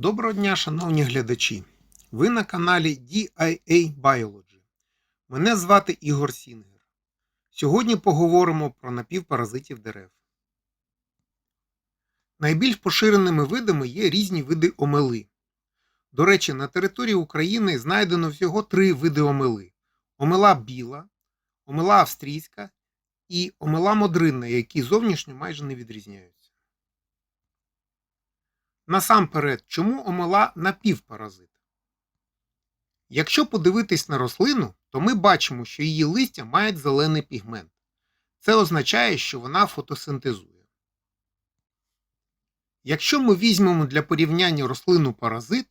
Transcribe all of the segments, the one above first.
Доброго дня, шановні глядачі! Ви на каналі DIA Biology. Мене звати Ігор Сінгер. Сьогодні поговоримо про напівпаразитів дерев. Найбільш поширеними видами є різні види омели. До речі, на території України знайдено всього три види омели: омела біла, омела австрійська і омела модринна, які зовнішньо майже не відрізняються. Насамперед, чому омела напівпаразит? Якщо подивитись на рослину, то ми бачимо, що її листя мають зелений пігмент. Це означає, що вона фотосинтезує. Якщо ми візьмемо для порівняння рослину паразит,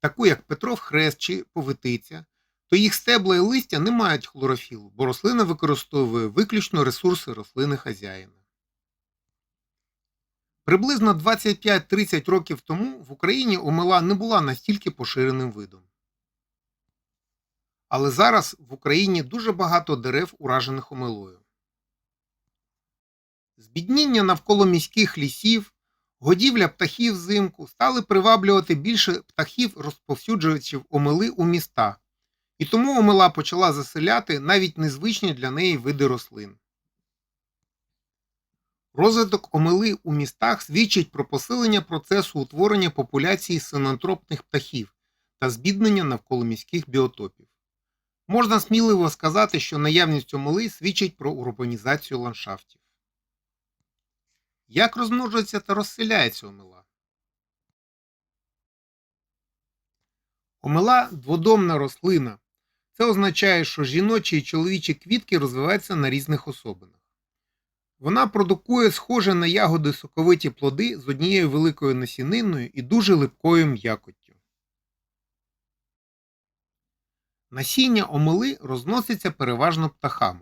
таку як Петров хрест чи повитиця, то їх стебла і листя не мають хлорофілу, бо рослина використовує виключно ресурси рослини хазяїна. Приблизно 25-30 років тому в Україні омела не була настільки поширеним видом. Але зараз в Україні дуже багато дерев, уражених омелою. Збідніння навколо міських лісів, годівля птахів взимку стали приваблювати більше птахів розповсюджувачів омели у міста, і тому омела почала заселяти навіть незвичні для неї види рослин. Розвиток омели у містах свідчить про посилення процесу утворення популяції синантропних птахів та збіднення навколо міських біотопів. Можна сміливо сказати, що наявність омели свідчить про урбанізацію ландшафтів. Як розмножується та розселяється омела? Омела дводомна рослина. Це означає, що жіночі і чоловічі квітки розвиваються на різних особинах. Вона продукує схоже на ягоди соковиті плоди з однією великою насіниною і дуже липкою м'якоттю. Насіння омели розноситься переважно птахами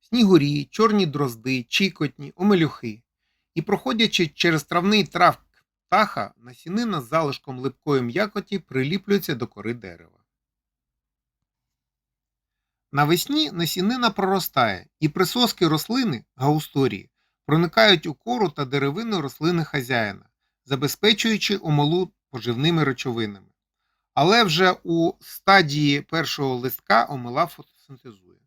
снігурі, чорні дрозди, чікотні, омелюхи. І, проходячи через травний трав птаха, насінина з залишком липкої м'якоті приліплюється до кори дерева. Навесні насінина проростає, і присоски рослини гаусторії проникають у кору та деревину рослини хазяїна, забезпечуючи омолу поживними речовинами. Але вже у стадії першого листка омела фотосинтезує.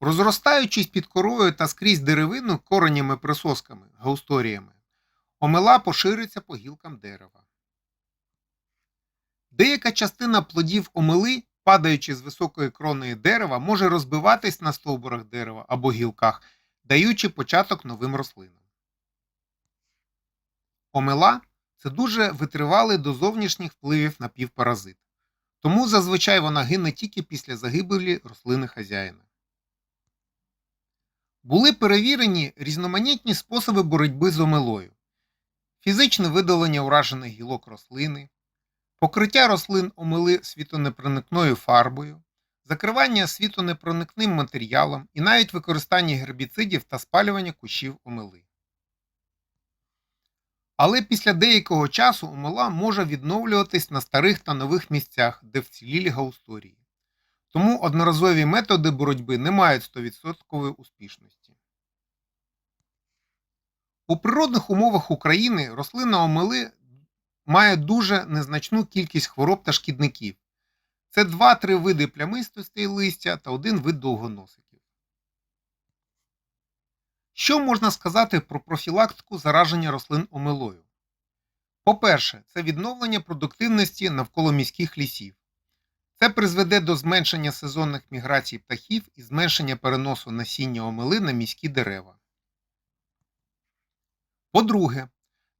Розростаючись під корою та скрізь деревину коренями присосками гаусторіями, омела поширюється по гілкам дерева. Деяка частина плодів омели падаючи з високої крони дерева, може розбиватись на стовбурах дерева або гілках, даючи початок новим рослинам. Омела це дуже витривалий до зовнішніх впливів на півпаразит. Тому зазвичай вона гине тільки після загибелі рослини хазяїна. Були перевірені різноманітні способи боротьби з омелою, фізичне видалення уражених гілок рослини, покриття рослин омили світонепроникною фарбою, закривання світонепроникним матеріалом і навіть використання гербіцидів та спалювання кущів омили. Але після деякого часу омила може відновлюватись на старих та нових місцях, де вцілілі гаусторії. Тому одноразові методи боротьби не мають 100% успішності. У природних умовах України рослина омели має дуже незначну кількість хвороб та шкідників. Це 2-3 види плямистостей листя та один вид довгоносиків. Що можна сказати про профілактику зараження рослин омилою? По-перше, це відновлення продуктивності навколо міських лісів. Це призведе до зменшення сезонних міграцій птахів і зменшення переносу насіння омили на міські дерева. По-друге,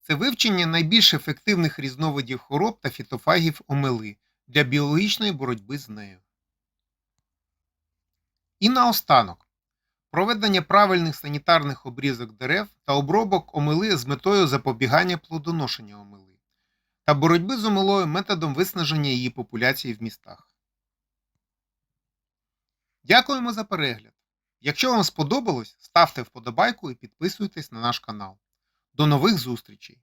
це вивчення найбільш ефективних різновидів хвороб та фітофагів омели для біологічної боротьби з нею. І наостанок проведення правильних санітарних обрізок дерев та обробок омели з метою запобігання плодоношення омели та боротьби з омелою методом виснаження її популяції в містах. Дякуємо за перегляд! Якщо вам сподобалось, ставте вподобайку і підписуйтесь на наш канал. До нових зустрічей!